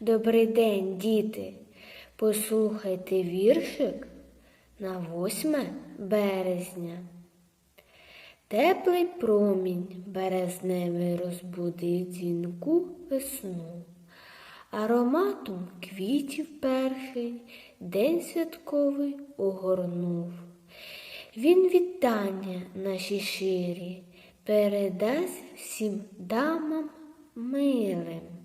Добрий день, діти. Послухайте віршик на 8 березня. Теплий промінь березневий розбудив дзвінку весну. Ароматом квітів перший день святковий огорнув. Він вітання наші ширі передасть всім дамам милим,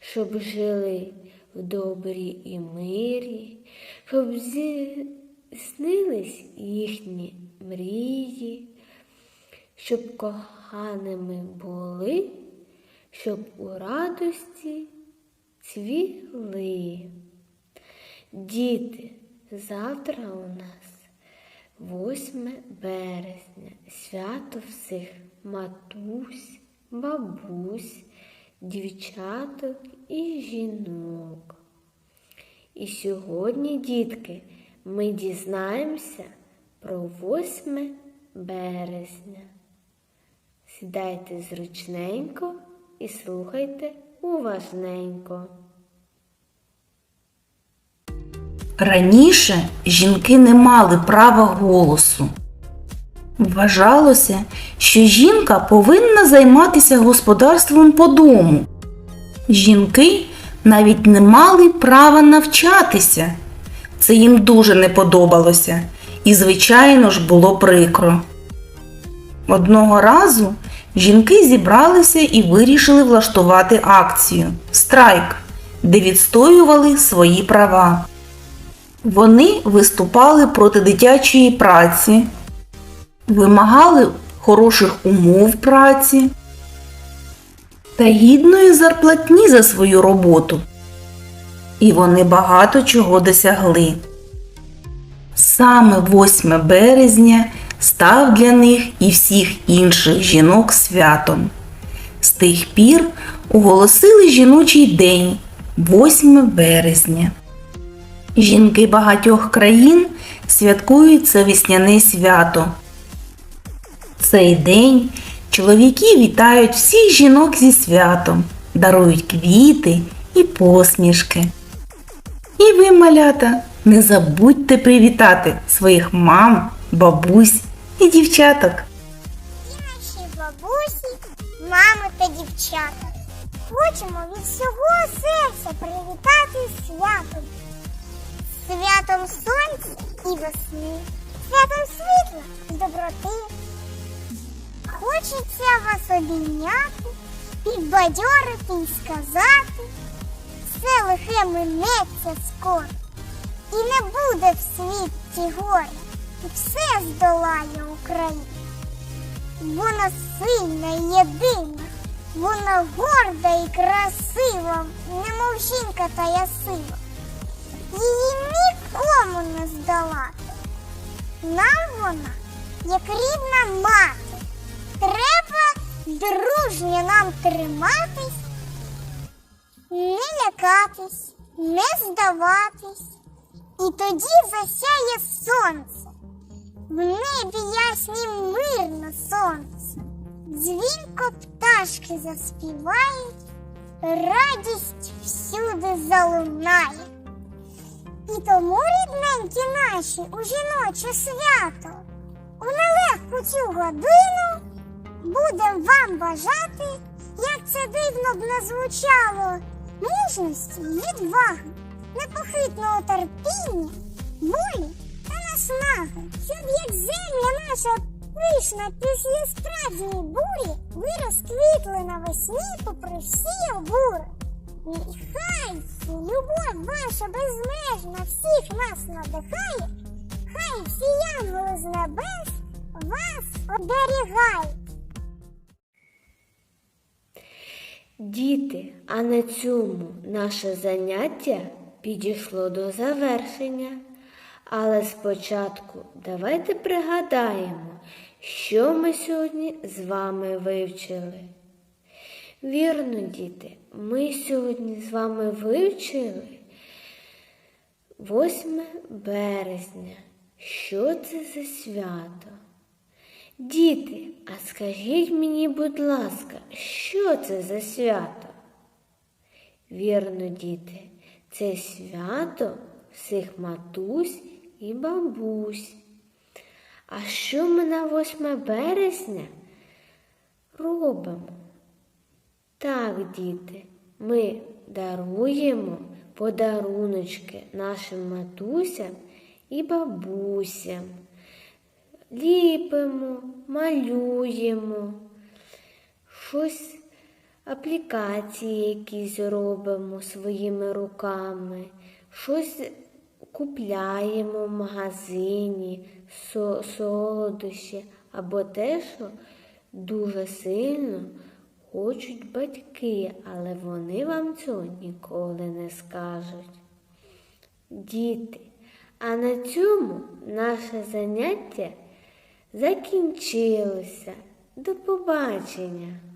щоб жили в добрі і мирі, щоб здійснились їхні мрії, щоб коханими були, щоб у радості цвіли. Діти, завтра у нас 8 березня, свято всіх матусь, бабусь, дівчаток і жінок. І сьогодні, дітки, ми дізнаємося про 8 березня. Сідайте зручненько і слухайте уважненько. Раніше жінки не мали права голосу. Вважалося, що жінка повинна займатися господарством по дому. Жінки навіть не мали права навчатися. Це їм дуже не подобалося і, звичайно ж, було прикро. Одного разу жінки зібралися і вирішили влаштувати акцію страйк, де відстоювали свої права. Вони виступали проти дитячої праці, вимагали хороших умов праці та гідної зарплатні за свою роботу. І вони багато чого досягли. Саме 8 березня став для них і всіх інших жінок святом. З тих пір оголосили жіночий день 8 березня. Жінки багатьох країн святкують це весняне свято. Цей день чоловіки вітають всіх жінок зі святом, дарують квіти і посмішки. І ви, малята, не забудьте привітати своїх мам, бабусь і дівчаток. Наші бабусі, мами та дівчата. Хочемо від всього серця привітати святом. Святом сонця і весни, святом світла і доброти. Хочеться вас обійняти, підбадьорити і сказати. Все лихе минеться скоро, і не буде в світі горя, і все здолає Україна. Вона сильна і єдина, вона горда і красива, немов жінка та ясива. Її нікому не здолати. Нам вона, як рідна мати, треба дружньо нам триматись, не лякатись, не здаватись. І тоді засяє сонце. В небі яснім мирно сонце, дзвінко пташки заспівають, радість всюди залунає. І тому, рідненькі наші, у жіноче свято, у нелегку цю годину будем вам бажати, як це дивно б не звучало, мужності, відваги, непохитного терпіння, волі та наснаги, щоб як земля наша пишна після справжньої бурі, ви розквітли навесні попри всі обури. Нехай любов ваша безмежна всіх нас надихає, хай всі янголи з небес вас оберігають. Діти, а на цьому наше заняття підійшло до завершення. Але спочатку давайте пригадаємо, що ми сьогодні з вами вивчили. Вірно, діти, ми сьогодні з вами вивчили 8 березня. Що це за свято? Діти, а скажіть мені, будь ласка, що це за свято? Вірно, діти, це свято всіх матусь і бабусь. А що ми на 8 березня робимо? Так, діти, ми даруємо подаруночки нашим матусям і бабусям. Ліпимо, малюємо, щось аплікації якісь робимо своїми руками, щось купляємо в магазині, со- солодощі. Або те, що дуже сильно хочуть батьки, але вони вам цього ніколи не скажуть. Діти, а на цьому наше заняття закінчилося. До побачення!